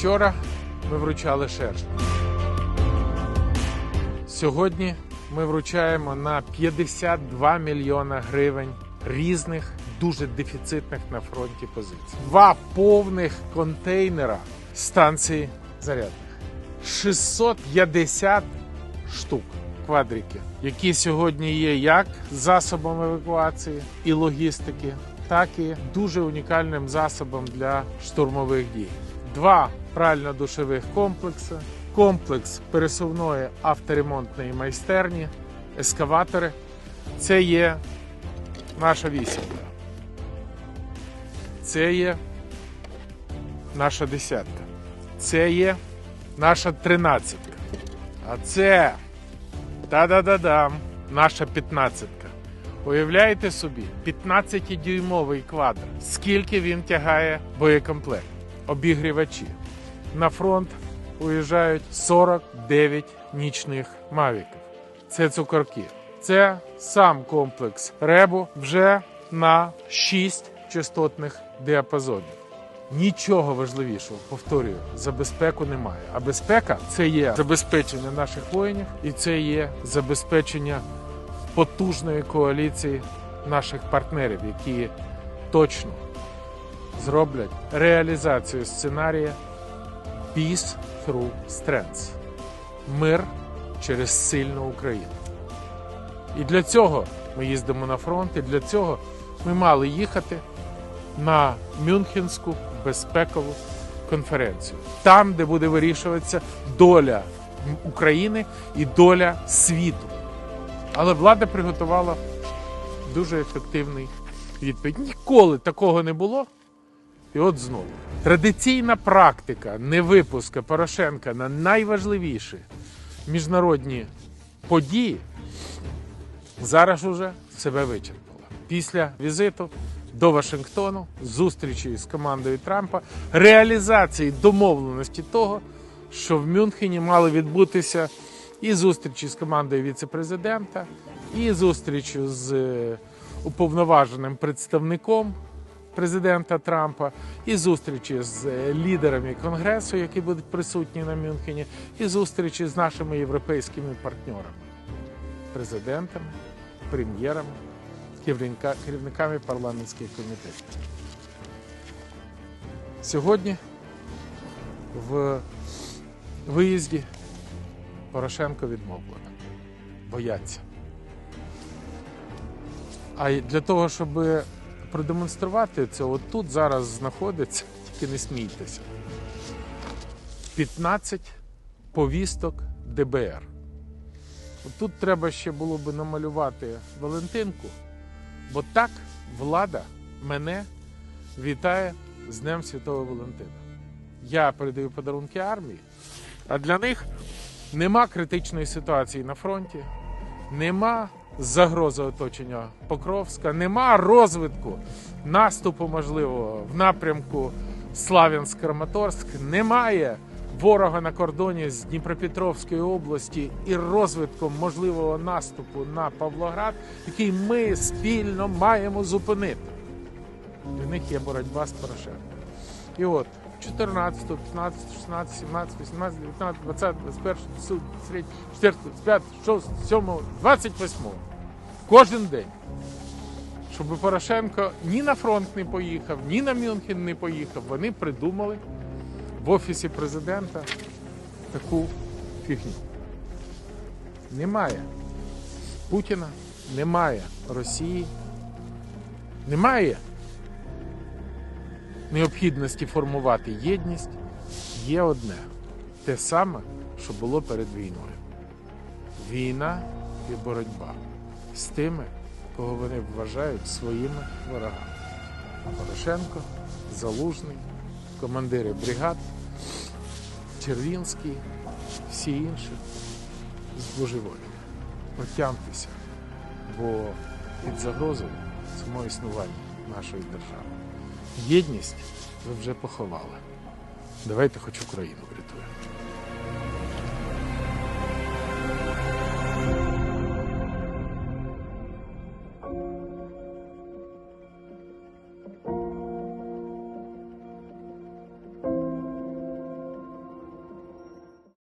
Вчора ми вручали шерсть. Сьогодні ми вручаємо на 52 мільйона гривень різних дуже дефіцитних на фронті позицій. Два повних контейнера станції зарядних. 650 штук квадриків, які сьогодні є як засобом евакуації і логістики, так і дуже унікальним засобом для штурмових дій. Два прально-душових комплекси, комплекс пересувної авторемонтної майстерні, ескаватори. Це є наша вісімка. Це є наша десятка. Це є наша тринадцятка. А це та-да-да-дам, наша п'ятнадцятка. Уявляєте собі, 15-дюймовий квадр. Скільки він тягає боєкомплект? Обігрівачі. На фронт уїжджають 49 нічних мавіків. Це цукорки. Це сам комплекс ребу вже на 6 частотних діапазонів. Нічого важливішого, повторюю, за безпеку немає. А безпека це є забезпечення наших воїнів, і це є забезпечення потужної коаліції наших партнерів, які точно зроблять реалізацію сценарія Peace through Strength. Мир через сильну Україну. І для цього ми їздимо на фронт, і для цього ми мали їхати на Мюнхенську безпекову конференцію, там, де буде вирішуватися доля України і доля світу. Але влада приготувала дуже ефективний відповідь. Ніколи такого не було. І от знову. Традиційна практика невипуска Порошенка на найважливіші міжнародні події зараз уже себе вичерпала. Після візиту до Вашингтону, зустрічі з командою Трампа, реалізації домовленості того, що в Мюнхені мали відбутися і зустрічі з командою віце-президента, і зустрічі з е, уповноваженим представником президента Трампа, і зустрічі з е, лідерами конгресу, які будуть присутні на Мюнхені, і зустрічі з нашими європейськими партнерами, президентами, прем'єрами, керівника- керівниками парламентських комітетів. Сьогодні в виїзді Порошенко відмовлено. Бояться. А для того, щоб продемонструвати це, от тут зараз знаходиться, тільки не смійтеся. 15 повісток ДБР. От тут треба ще було би намалювати Валентинку, бо так влада мене вітає з Днем Святого Валентина. Я передаю подарунки армії, а для них нема критичної ситуації на фронті, нема загрози оточення Покровська, нема розвитку наступу можливого в напрямку Славянськ-Краматорськ, немає ворога на кордоні з Дніпропетровської області і розвитком можливого наступу на Павлоград, який ми спільно маємо зупинити. Для них є боротьба з Порошенком. І от 14, 15, 16, 17, 18, 19, 20, 21, 23, 24, 25, 26, 7, 28. Кожен день. Щоб Порошенко ні на фронт не поїхав, ні на Мюнхен не поїхав. Вони придумали в Офісі президента таку фігню. Немає Путіна, немає Росії, немає необхідності формувати єдність. Є одне те саме, що було перед війною. Війна і боротьба з тими, кого вони вважають своїми ворогами. Порошенко, Залужний, командири бригад, Червінський, всі інші з божеволі. Отямтеся, бо під загрозою само існування нашої держави. Єдність ви вже поховали. Давайте хоч Україну врятуємо.